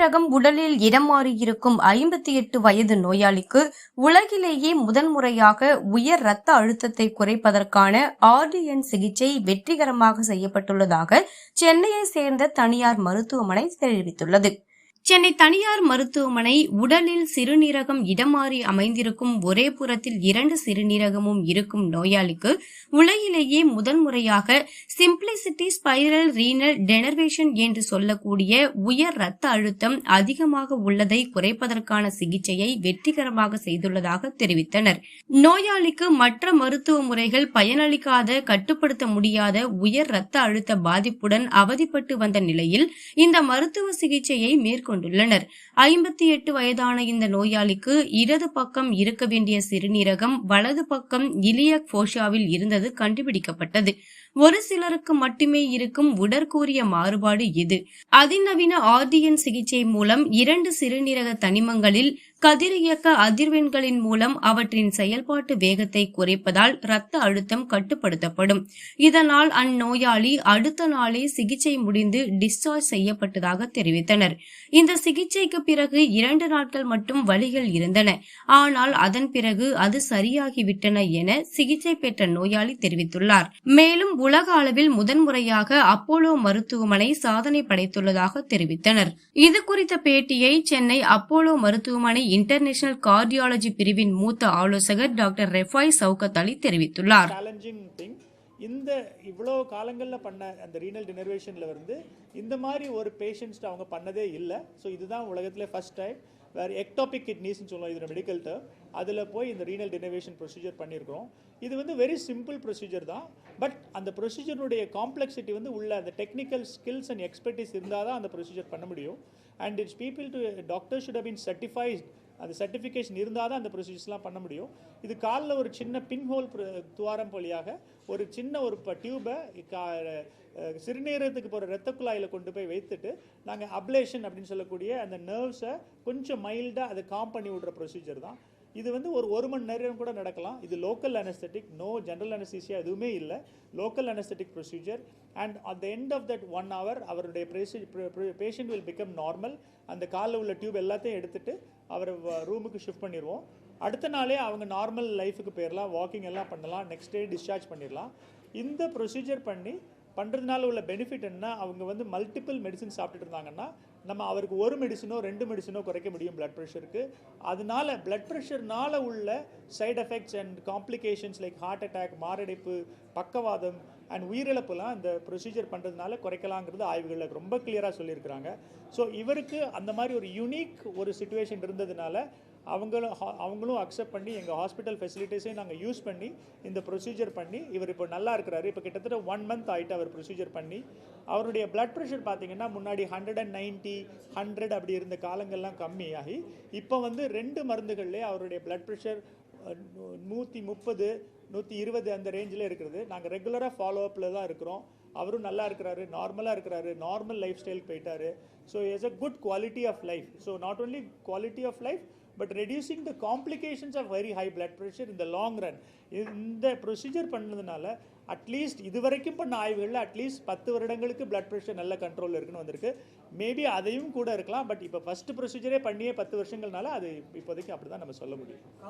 சிறுநீரகம் உடலில் இடம் மாறியிருக்கும் ஐம்பத்தி எட்டு வயது நோயாளிக்கு உலகிலேயே முதன்முறையாக உயர் இரத்த அழுத்தத்தை குறைப்பதற்கான ஆர்டிஎன் சிகிச்சை வெற்றிகரமாக செய்யப்பட்டுள்ளதாக சென்னையை சேர்ந்த தனியார் மருத்துவமனை தெரிவித்துள்ளது. சென்னை தனியார் மருத்துவமனை உடலில் சிறுநீரகம் இடமாறி அமைந்திருக்கும் ஒரே புறத்தில் இரண்டு சிறுநீரகமும் இருக்கும் நோயாளிக்கு உலகிலேயே முதல் முறையாக சிம்பிளிசிட்டி ஸ்பைரல் ரீனல் டெனர்வேஷன் என்று சொல்லக்கூடிய உயர் ரத்த அழுத்தம் அதிகமாக உள்ளதை குறைப்பதற்கான சிகிச்சையை வெற்றிகரமாக செய்துள்ளதாக தெரிவித்தனர். நோயாளிக்கு மற்ற மருத்துவ முறைகள் பயனளிக்காத கட்டுப்படுத்த முடியாத உயர் இரத்த அழுத்த பாதிப்புடன் அவதிப்பட்டு வந்த நிலையில் இந்த மருத்துவ சிகிச்சையை கொண்டுள்ளனர். ஐம்பத்தி எட்டு வயதான இந்த நோயாளிக்கு இடது பக்கம் இருக்க வேண்டிய சிறுநீரகம் வலது பக்கம் இலியக் போஷாவில் இருந்தது கண்டுபிடிக்கப்பட்டது. ஒரு சிலருக்கு மட்டுமே இருக்கும் உடற்கூறிய மாறுபாடு இது. அதிநவீன ஆர்டிஎன் சிகிச்சை மூலம் இரண்டு சிறுநீரக தனிமங்களில் கதிரியக்க அதிர்வெண்களின் மூலம் அவற்றின் செயல்பாட்டு வேகத்தை குறைப்பதால் இரத்த அழுத்தம் கட்டுப்படுத்தப்படும். இதனால் அந்நோயாளி அடுத்த நாளே சிகிச்சை முடிந்து டிஸ்சார்ஜ் செய்யப்பட்டதாக தெரிவித்தனர். இந்த சிகிச்சைக்கு பிறகு இரண்டு நாட்கள் மட்டும் வழிகள் இருந்தன. ஆனால் அதன் பிறகு அது சரியாகிவிட்டன என சிகிச்சை பெற்ற நோயாளி தெரிவித்துள்ளார். மேலும் உலக அளவில் முதன்முறையாக அப்போலோ மருத்துவமனை சாதனை படைத்துள்ளதாக தெரிவித்தனர். இது குறித்த பேட்டியை சென்னை அப்போலோ மருத்துவமனை இன்டர்நேஷனல் கார்டியாலஜி பிரிவின் மூத்த ஆலோசகர் டாக்டர் ரெஃபாய் சவுகத் அலி தெரிவித்துள்ளார். இந்த இவ்வளோ காலங்களில் பண்ண அந்த ரீனல் டினர்வேஷனில் வந்து இந்த மாதிரி ஒரு பேஷண்ட்ஸ்ட்டு அவங்க பண்ணதே இல்லை. ஸோ இதுதான் உலகத்தில் ஃபஸ்ட் டைம் வேறு எக்டாபிக் கிட்னிஸ்னு சொல்லுவோம் இதில் மெடிக்கல் டேர்ம் அதில் போய் இந்த ரீனல் டினோவேஷன் ப்ரொசீஜர் பண்ணியிருக்கிறோம் இது வந்து வெரி சிம்பிள் ப்ரொசீஜர் தான். பட் அந்த ப்ரொசீஜருடைய காம்ப்ளெக்சிட்டி வந்து உள்ள அந்த டெக்னிக்கல் ஸ்கில்ஸ் அண்ட் எக்ஸ்பர்டீஸ் இருந்தால் தான் அந்த ப்ரொசீஜர் பண்ண முடியும். And it's people to doctor should been certified அந்த சர்டிஃபிகேஷன் இருந்தால் தான் அந்த ப்ரொசீஜர்ஸ்லாம் பண்ண முடியும். இது காலில் ஒரு சின்ன பின்ஹோல் துவாரம் வழியாக ஒரு சின்ன ஒரு டியூபை சிறுநீரகத்துக்கு போகிற ரத்த குழாயில் கொண்டு போய் வைத்துட்டு நாங்கள் அப்ளேஷன் அப்படின்னு சொல்லக்கூடிய அந்த நர்வ்ஸை கொஞ்சம் மைல்டாக அதை காம் பண்ணி விடுற ப்ரொசீஜர் தான். இது வந்து ஒரு ஒரு மணி நேரம் கூட நடக்கலாம். இது local anaesthetic no general anaesthesia எதுவுமே இல்லை. Local anaesthetic procedure and at the end of that one hour அவருடைய பேஷண்ட் வில் பிகம் நார்மல் அந்த காலில் உள்ள டியூப் எல்லாத்தையும் எடுத்துகிட்டு அவரை ரூமுக்கு ஷிஃப்ட் பண்ணிடுவோம். அடுத்த நாளே அவங்க நார்மல் லைஃபுக்கு போயிடலாம். வாக்கிங் எல்லாம் பண்ணலாம். நெக்ஸ்ட் டே டிஸ்சார்ஜ் பண்ணிடலாம். இந்த ப்ரொசீஜர் பண்ணி பண்ணுறதுனால உள்ள பெனிஃபிட் என்ன அவங்க வந்து மல்டிபிள் மெடிசின் சாப்பிட்டுட்டு இருந்தாங்கன்னா நம்ம அவருக்கு ஒரு மெடிசனோ ரெண்டு மெடிசனோ குறைக்க முடியும் பிளட் ப்ரெஷருக்கு அதனால பிளட் ப்ரெஷர்னால உள்ள side effects and complications like heart attack மாரடைப்பு பக்கவாதம் அண்ட் உயிரிழப்புலாம் இந்த ப்ரொசீஜர் பண்ணுறதுனால குறைக்கலாங்கிறது ஆய்வுகளில் ரொம்ப கிளியராக சொல்லியிருக்கிறாங்க. ஸோ இவருக்கு அந்த மாதிரி ஒரு யூனிக் ஒரு சுச்சுவேஷன் இருந்ததுனால அவங்களும் அவங்களும் அக்செப்ட் பண்ணி எங்கள் ஹாஸ்பிட்டல் ஃபெசிலிட்டிஸையும் நாங்கள் யூஸ் பண்ணி இந்த ப்ரொசீஜர் பண்ணி இவர் இப்போ நல்லா இருக்கிறாரு. இப்போ கிட்டத்தட்ட ஒன் மந்த் ஆகிட்டு அவர் ப்ரொசீஜர் பண்ணி அவருடைய பிளட் ப்ரெஷர் பார்த்தீங்கன்னா முன்னாடி ஹண்ட்ரட் அண்ட் நைன்ட்டி ஹண்ட்ரட் அப்படி இருந்த காலங்கள்லாம் கம்மியாகி இப்போ வந்து ரெண்டு மருந்துகள்லேயே அவருடைய பிளட் ப்ரெஷர் நூற்றி முப்பது நூற்றி இருபது அந்த ரேஞ்சில் இருக்கிறது. நாங்கள் ரெகுலராக ஃபாலோ அப்பில் தான் இருக்கிறோம். அவரும் நல்லா இருக்கிறாரு நார்மலாக இருக்கிறாரு நார்மல் லைஃப் ஸ்டைலுக்கு போயிட்டாரு so is a good quality of life so not only quality of life but reducing the complications of very high blood pressure இந்த லாங் ரன் இந்த ப்ரொசீஜர் பண்ணதுனால அட்லீஸ்ட் இது வரைக்கும் பண்ண ஆய்வுகளில் அட்லீஸ்ட் பத்து வருடங்களுக்கு பிளட் ப்ரெஷர் நல்ல கண்ட்ரோலில் இருக்குன்னு வந்திருக்கு. மேபி அதையும் கூட இருக்கலாம் பட் இப்போ ஃபஸ்ட்டு ப்ரொசீஜரே பண்ணியே பத்து வருஷங்கள்னால அது இப்போதைக்கு அப்படி தான் நம்ம சொல்ல முடியும்.